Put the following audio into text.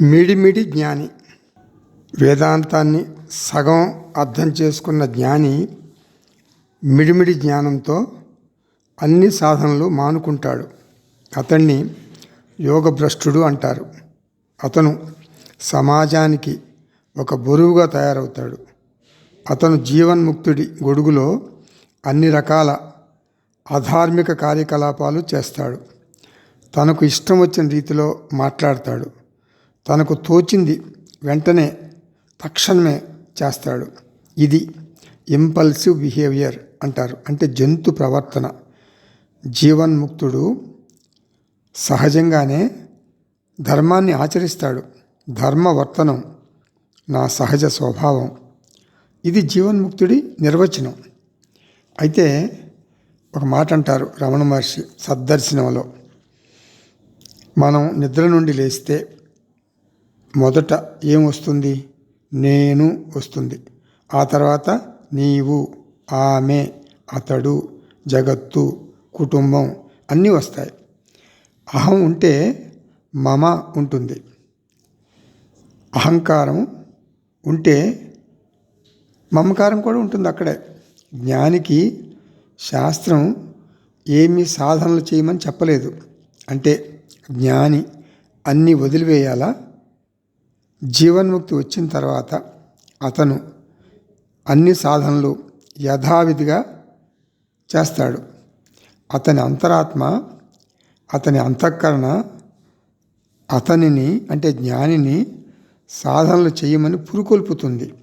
మిడిమిడి జ్ఞాని. వేదాంతాన్ని సగం అర్థం చేసుకున్న జ్ఞాని మిడిమిడి జ్ఞానంతో అన్ని సాధనలు మానుకుంటాడు. అతన్ని యోగభ్రష్టుడు అంటారు. అతను సమాజానికి ఒక బరువుగా తయారవుతాడు. అతను జీవన్ముక్తుడి గొడుగులో అన్ని రకాల అధార్మిక కార్యకలాపాలు చేస్తాడు. తనకు ఇష్టం వచ్చిన రీతిలో మాట్లాడతాడు. తనకు తోచింది వెంటనే తక్షణమే చేస్తాడు. ఇది ఇంపల్సివ్ బిహేవియర్ అంటారు. అంటే జంతు ప్రవర్తన. జీవన్ముక్తుడు సహజంగానే ధర్మాన్ని ఆచరిస్తాడు. ధర్మవర్తనం నా సహజ స్వభావం. ఇది జీవన్ముక్తుడి నిర్వచనం. అయితే ఒక మాట అంటారు రమణ మహర్షి సద్దర్శనంలో. మనం నిద్ర నుండి లేస్తే మొదట ఏం వస్తుంది? నేను వస్తుంది. ఆ తర్వాత నీవు ఆమె అతడు జగత్తు కుటుంబం అన్నీ వస్తాయి. అహం ఉంటే మమ ఉంటుంది. అహంకారం ఉంటే మమకారం కూడా ఉంటుంది అక్కడే. జ్ఞానికి శాస్త్రం ఏమి సాధనలు చేయమని చెప్పలేదు. అంటే జ్ఞాని అన్నీ వదిలివేయాలా? జీవన్ముక్తి వచ్చిన తర్వాత అతను అన్ని సాధనలు యథావిధిగా చేస్తాడు. అతని అంతరాత్మ అతని అంతఃకరణ అతనిని అంటే జ్ఞానిని సాధనలు చేయమని పురుకొల్పుతుంది.